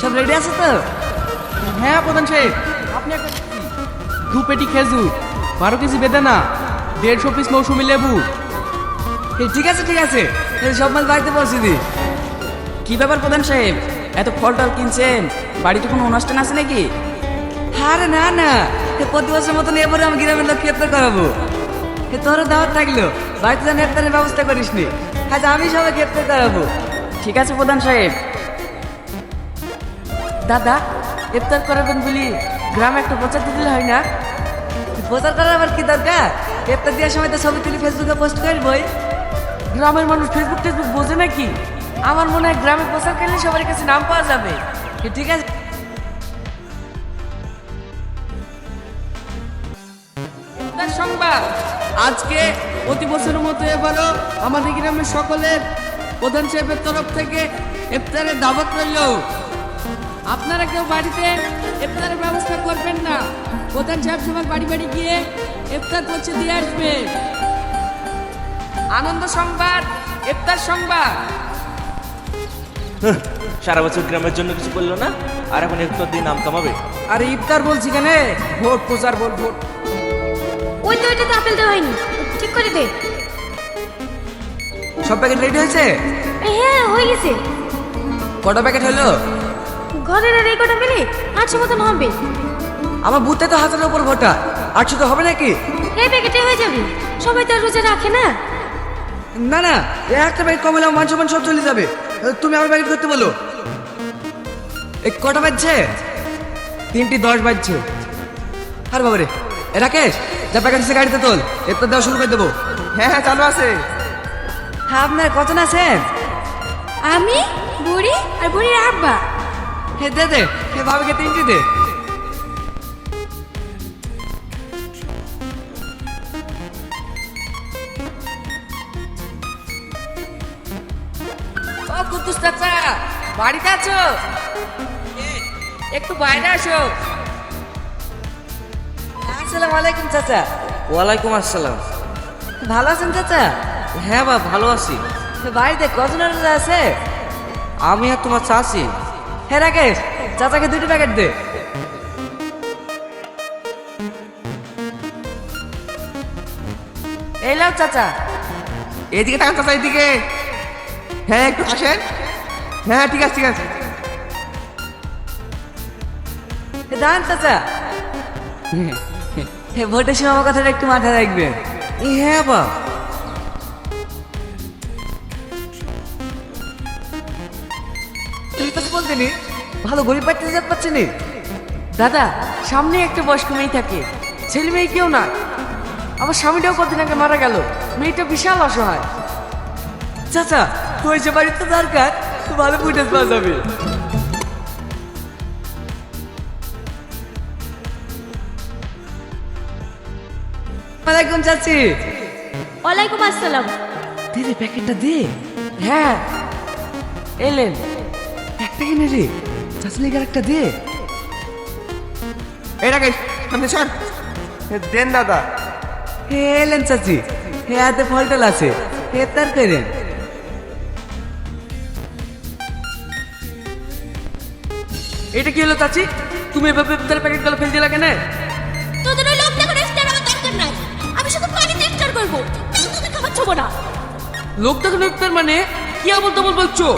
সব রেডি আছে তো? হ্যাঁ প্রধান সাহেব। আপনি দু পেটি খেজুর, বারো কেজি বেদানা, দেড়শো পিস মৌসুমি লেবু। ঠিক আছে ঠিক আছে। সব বাড়িতে পৌঁছে কি ব্যাপার, প্রধান সাহেব? এত ফল টল কিনছেন? বাড়িতে কোনো অনুষ্ঠান আছে নাকি? আরে না না। প্রতি বছর মতন এবারে আমি গ্রামের লোক ইফতার করাবো। তোরও দাওয়াত থাকল। বাড়িতে যেন ব্যবস্থা করিস নি আজ আমি সবাইকে ইফতার করাবো। ঠিক আছে, প্রধান সাহেব। দাদা, ইফতার করাবেন বলি গ্রামে একটা প্রচার দিলে হয় না? প্রচার করার আবার কি দরকার? ইফতার দেওয়ার সময় তো ছবি তুলি ফেসবুকে পোস্ট করবই গ্রামের মানুষ ফেসবুক টেসবুক বোঝে নাকি? আমার মনে হয় গ্রামে প্রচার করলে সবার কাছে নাম পাওয়া যাবে। ঠিক আছে? সংবাদ। আজকে প্রতি বছরের মতো এবারও আমাদের গ্রামের সকলের প্রধান সাহেবের তরফ থেকে ইফতারের দাওয়াত রইল। আপনারা কেউ বাড়িতে ইফতারের ব্যবস্থা করবেন না। প্রধান সাহেব সবার বাড়ি বাড়ি গিয়ে ইফতার পৌঁছে দিয়ে আসবে। আনন্দ সংবাদ ইফতার সংবাদ। সারা বছর গ্রামের জন্য কিছু করল না? আর এখন একটু দিয়ে নাম কামাবে? আরে ইফতার বলছি কেন? ভোট প্রচার ভোট ভোট। ওই তো ওইটাতে আপেল দেওয়া হয়নি। ঠিক করে দে। সব প্যাকেট রেডি হয়েছে? হ্যাঁ হয়ে গেছে। কটা প্যাকেট হলো? ঘরের আর এই কটা পেলে আটশো মতন হবে। আমার বুথে তো হাজারের উপর ভোটা আটশো তো হবে নাকি? এই প্যাকেটে হয়ে যাবে। সবাই তো আর রোজা রাখে না। না না এ একটা প্যাকেট কম হলে আমার মান সম্মান সব চলে যাবে। তুমি আমার প্যাকেট করতে বলো। এ কটা বাজছে? তিনটি দশ বাজছে। আর বাবারে এ রাকেশ যা প্যাকেট এসে গাড়িতে তোল। এর তো দেওয়া শুরু করে দেবো। হ্যাঁ হ্যাঁ চালু আছে। হ্যাঁ আপনার কজন আছেন? আমি বুড়ি আর বুড়ির আব্বা। হে দে দে হে ভাবিকে তিনটি দে। ও চাচা বাড়িতে আছো? একটু বাইরে আসো। আসসালামু আলাইকুম চাচা। ওয়ালাইকুম আসসালাম। ভালো আছেন চাচা? হ্যাঁ বা ভালো আছি। বাড়িতে কজন আছে? আমি আর তোমার চাষি হে রাকেশ চাচাকে দুটো প্যাকেট দে। এই লাও চাচা। এদিকে তাকান চাচা এদিকে। হ্যাঁ একটু আসেন। হ্যাঁ ঠিক আছে ঠিক আছে। দাঁড়ান চাচা। হে ভোটের সময় আমার কথাটা একটু মাথায় রাখবেন। হ্যাঁ বা তুই নি ভালো গরিব পাইতে যেতে পারছি নি। দাদা সামনে একটা বয়স্ক মেয়ে থাকে। ছেলে মেয়ে কেউ না। আমার স্বামীটাও কদিন আগে মারা গেল। মেয়েটা বিশাল অসহায়। চাচা হয়েছে বাড়িতে দরকার তো ভালো ফুটেজ পাওয়া যাবে। ওয়ালাইকুম চাচি। ওয়ালাইকুম আসসালাম। দে রে প্যাকেটটা দে। হ্যাঁ। এলেন। একটা রে চাচি লেগে একটা দে। এই রাকেশ সামনে সর। দেন দাদা। হে এলেন চাচি হে হাতে ফলটল আছে হে তার করেন এটা কি হলো চাচি? তুমি এভাবে ইফতার প্যাকেটগুলো ফেল দিলা কেন তোদের ওই লোক দেখানো ইফতার আমার দরকার নাই। আমি শুধু বাড়িতে ইফতার করব। তাও তোদের খাবার ছোবো না। লোক দেখুন ইফতার মানে? কি আমল তমল বলছো?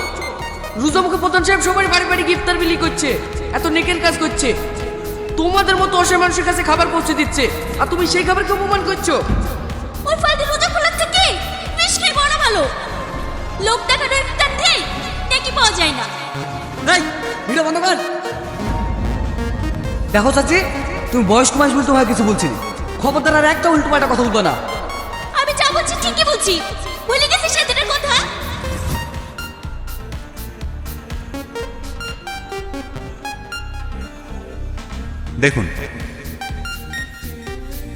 রুজা মুখে প্রধান সাহেব সবাই বাড়ি বাড়ি গিয়ে ইফতার বিলি করছে এত নেকের কাজ করছে। তোমাদের মতো অসহায় মানুষের কাছে খাবার পৌঁছে দিচ্ছে আর তুমি সেই খাবারকে অপমান করছ। ওই ফালতু রোজা খোলার থেকে বেশ খেয়ে বড় ভালো। লোক দেখানো ইফতার নেই নাকি পাওয়া যায় না। এই ভিডিও বন্ধ কর। দেখো চাচি তুমি বয়স্ক মানুষ বলে তোমার কিছু বলছি খবরদার আর একটা উল্টো পাল্টা কথা বলতো না। আমি যা বলছি ঠিকই বলছি। ভুলে গেছিস সেদিনের কথা। দেখুন।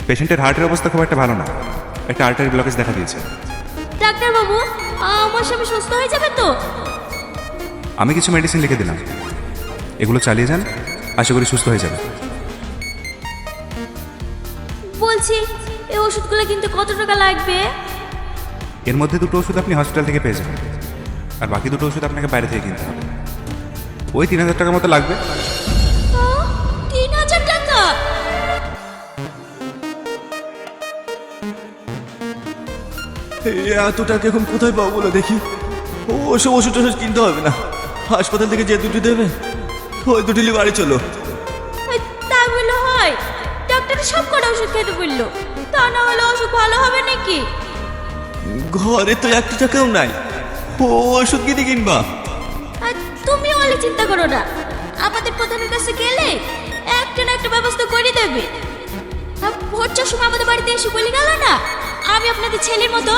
পেশেন্টের হার্টের অবস্থা খুব একটা ভালো না। একটা আর্টারি ব্লকেজ দেখা দিয়েছে। ডাক্তার বাবু আমার স্বামী সুস্থ হয়ে যাবে তো? আমি কিছু মেডিসিন লিখে দিলাম। এগুলো চালিয়ে যান আশা করি সুস্থ হয়ে যাবে। বলছি এই ওষুধগুলো কিনতে কত টাকা লাগবে? এর মধ্যে দুটো ওষুধ আপনি হসপিটাল থেকে পেয়ে যাবেন। আর বাকি দুটো ওষুধ আপনাকে বাইরে থেকে কিনতে হবে। ওই তিন হাজার টাকার মতো লাগবে। এত টাকা এখন কোথায় পাবো বলে দেখি? ওসব ওষুধ টষুধ কিনতে হবে না। হাসপাতাল থেকে যে দুটি দেবে ওই দুটি নিয়ে বাড়ি চলো। তা বলে হয়। ডাক্তার সব কটা ওষুধ খেতে বলল। তা না হলে অসুখ ভালো হবে নাকি? ঘরে তো একটা টাকাও নাই। ও ওষুধ কিনে কিনবা। আর তুমি অলে চিন্তা করো না। আমাদের প্রধানের কাছে গেলে একটা না একটা ব্যবস্থা করে দেবে। ভোরটার সময় আমাদের বাড়িতে এসে বলে গেল না? আমি আপনাদের ছেলের মতো?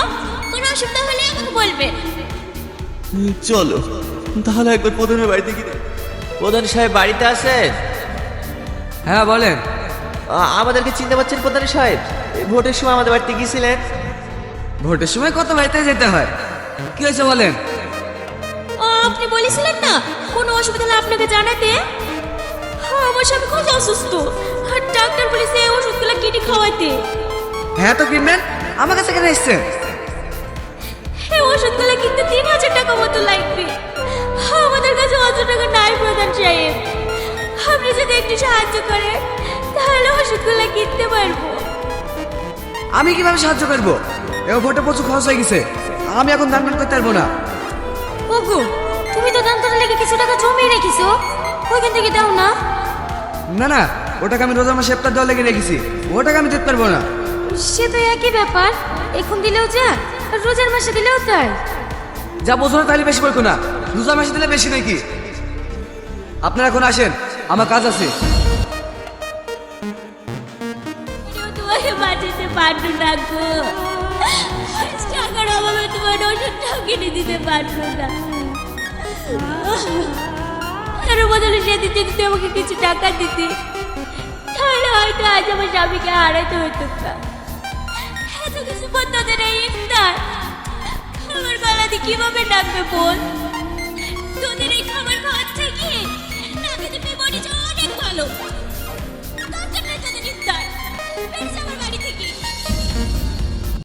কোনো অসুবিধা হলে আমাকে বলবে। চলো। তাহলে একবার প্রধানের বাড়িতে গিয়ে প্রধান সাহেব বাড়িতে আছেন হ্যাঁ বলেন। আমাদেরকে চিনতে পারছেন প্রধান সাহেব? ভোটের সময় আমাদের বাড়িতে গিয়েছিলেন। ভোটের সময় কত বাড়িতে যেতে হয়? কি হয়েছে বলেন? ও, আপনি বলেছিলেন না? কোনো অসুবিধা হলে আপনাকে জানাতে? হ্যাঁ, আমার স্বামী খুব অসুস্থ। আর ডাক্তার বলেছে ওষুধগুলো কিনে খাওয়াতে। হ্যাঁ তো কিনবেন? আমার কাছে কেন এসছেন? এই ওষুধগুলো কিন্তু তিন হাজার টাকা মতো লাগবে। আমাদের কাছে অত টাকা নাই প্রধান সাহেব। আপনি যদি একটু সাহায্য করেন তাহলে ওষুধগুলো কিনতে পারব। আমি কীভাবে সাহায্য করব? এবার ভোটে প্রচুর খরচ হয়ে গেছে। আমি এখন দান করতে পারব না। ওগো তুমি তো দান করে লেগে কিছু টাকা জমিয়ে রেখেছো। ওইখান থেকে দাও না। না না ওটাকে আমি রোজার মাসে একটা দেওয়া লেগে রেখেছি। ওটাকে আমি দিতে পারব না। সে তো একই ব্যাপার। এখন দিলেও যা আর রোজার মাসে দিলেও তাই। যা বোঝো না তাহলে বেশি বলব না। রোজার মাসে দিলে বেশি নাকি? আপনারা এখন আসেন আমার কাজ আছে। কেউ তোমাকে বাঁচাতে পারল না গো। টাকার অভাবে তোমার ওষুধটাও কিনে দিতে পারল না। এর বদলে সেদিন যদি তুই আমাকে কিছু টাকা দিতে। তাহলে হয়তো আজ আমার স্বামীকে হারাতে হতো না। এত কিছু পর তাদের এই ইফতার আমার গলাতে কীভাবে ডাকবে বল? তোদের এই খাবার খাওয়ার থেকে না খেতে মেমোরি অনেক ভালো।